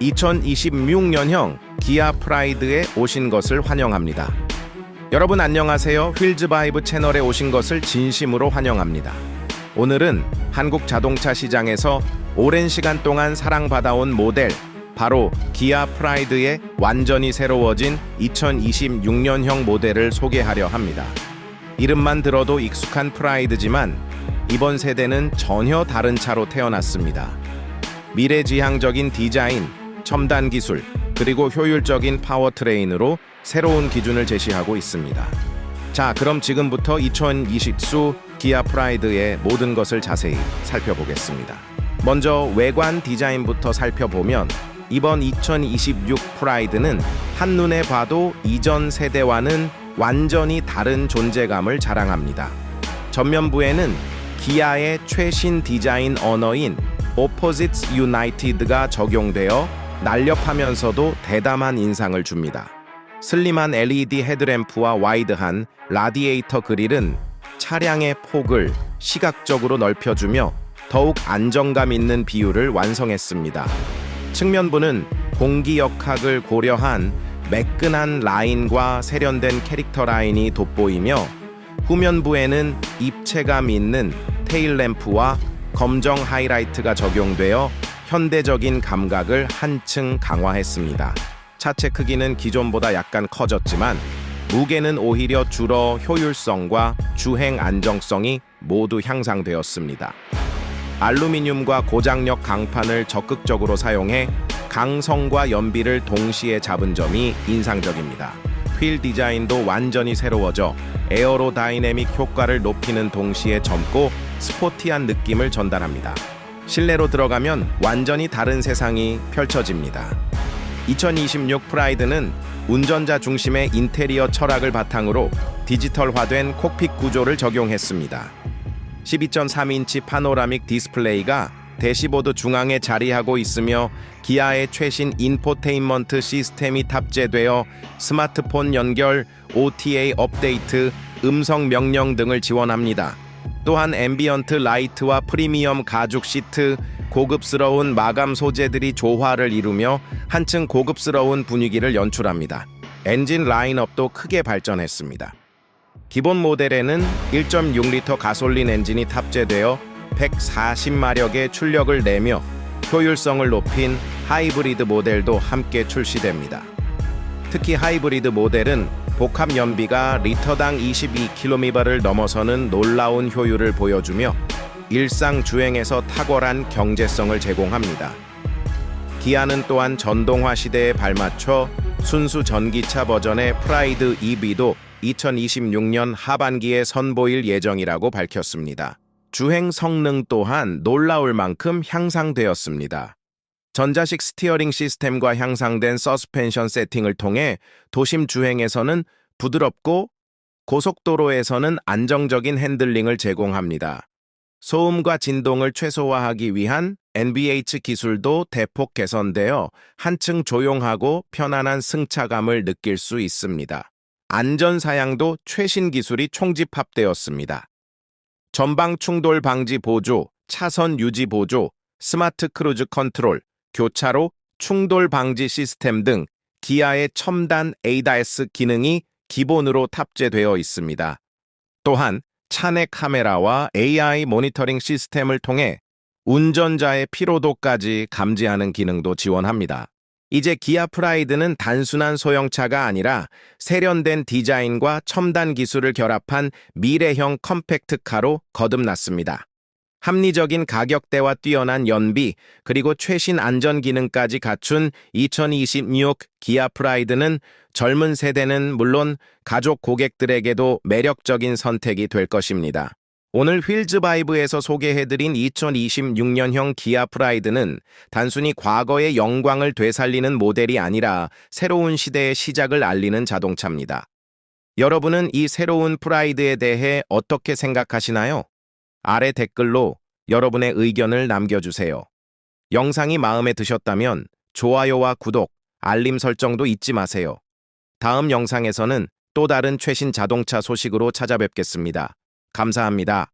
2026년형 기아 프라이드에 오신 것을 환영합니다. 여러분 안녕하세요. 휠즈 바이브 채널에 오신 것을 진심으로 환영합니다. 오늘은 한국 자동차 시장에서 오랜 시간 동안 사랑받아온 모델 바로 기아 프라이드의 완전히 새로워진 2026년형 모델을 소개하려 합니다. 이름만 들어도 익숙한 프라이드지만 이번 세대는 전혀 다른 차로 태어났습니다. 미래지향적인 디자인, 첨단 기술, 그리고 효율적인 파워트레인으로 새로운 기준을 제시하고 있습니다. 자, 그럼 지금부터 2020수 기아 프라이드의 모든 것을 자세히 살펴보겠습니다. 먼저 외관 디자인부터 살펴보면 이번 2026 프라이드는 한눈에 봐도 이전 세대와는 완전히 다른 존재감을 자랑합니다. 전면부에는 기아의 최신 디자인 언어인 Opposites United가 적용되어 날렵하면서도 대담한 인상을 줍니다. 슬림한 LED 헤드램프와 와이드한 라디에이터 그릴은 차량의 폭을 시각적으로 넓혀주며 더욱 안정감 있는 비율을 완성했습니다. 측면부는 공기 역학을 고려한 매끈한 라인과 세련된 캐릭터 라인이 돋보이며 후면부에는 입체감 있는 테일램프와 검정 하이라이트가 적용되어 현대적인 감각을 한층 강화했습니다. 차체 크기는 기존보다 약간 커졌지만 무게는 오히려 줄어 효율성과 주행 안정성이 모두 향상되었습니다. 알루미늄과 고장력 강판을 적극적으로 사용해 강성과 연비를 동시에 잡은 점이 인상적입니다. 휠 디자인도 완전히 새로워져 에어로다이내믹 효과를 높이는 동시에 젊고 스포티한 느낌을 전달합니다. 실내로 들어가면 완전히 다른 세상이 펼쳐집니다. 2026 프라이드는 운전자 중심의 인테리어 철학을 바탕으로 디지털화된 콕핏 구조를 적용했습니다. 12.3인치 파노라믹 디스플레이가 대시보드 중앙에 자리하고 있으며 기아의 최신 인포테인먼트 시스템이 탑재되어 스마트폰 연결, OTA 업데이트, 음성 명령 등을 지원합니다. 또한 앰비언트 라이트와 프리미엄 가죽 시트, 고급스러운 마감 소재들이 조화를 이루며 한층 고급스러운 분위기를 연출합니다. 엔진 라인업도 크게 발전했습니다. 기본 모델에는 1.6리터 가솔린 엔진이 탑재되어 140마력의 출력을 내며 효율성을 높인 하이브리드 모델도 함께 출시됩니다. 특히 하이브리드 모델은 복합 연비가 리터당 22km를 넘어서는 놀라운 효율을 보여주며 일상 주행에서 탁월한 경제성을 제공합니다. 기아는 또한 전동화 시대에 발맞춰 순수 전기차 버전의 프라이드 EV도 2026년 하반기에 선보일 예정이라고 밝혔습니다. 주행 성능 또한 놀라울 만큼 향상되었습니다. 전자식 스티어링 시스템과 향상된 서스펜션 세팅을 통해 도심 주행에서는 부드럽고 고속도로에서는 안정적인 핸들링을 제공합니다. 소음과 진동을 최소화하기 위한 NVH 기술도 대폭 개선되어 한층 조용하고 편안한 승차감을 느낄 수 있습니다. 안전 사양도 최신 기술이 총집합되었습니다. 전방 충돌 방지 보조, 차선 유지 보조, 스마트 크루즈 컨트롤, 교차로 충돌 방지 시스템 등 기아의 첨단 ADAS 기능이 기본으로 탑재되어 있습니다. 또한 차내 카메라와 AI 모니터링 시스템을 통해 운전자의 피로도까지 감지하는 기능도 지원합니다. 이제 기아 프라이드는 단순한 소형차가 아니라 세련된 디자인과 첨단 기술을 결합한 미래형 컴팩트카로 거듭났습니다. 합리적인 가격대와 뛰어난 연비, 그리고 최신 안전 기능까지 갖춘 2026 기아 프라이드는 젊은 세대는 물론 가족 고객들에게도 매력적인 선택이 될 것입니다. 오늘 휠즈바이브에서 소개해드린 2026년형 기아 프라이드는 단순히 과거의 영광을 되살리는 모델이 아니라 새로운 시대의 시작을 알리는 자동차입니다. 여러분은 이 새로운 프라이드에 대해 어떻게 생각하시나요? 아래 댓글로 여러분의 의견을 남겨주세요. 영상이 마음에 드셨다면 좋아요와 구독, 알림 설정도 잊지 마세요. 다음 영상에서는 또 다른 최신 자동차 소식으로 찾아뵙겠습니다. 감사합니다.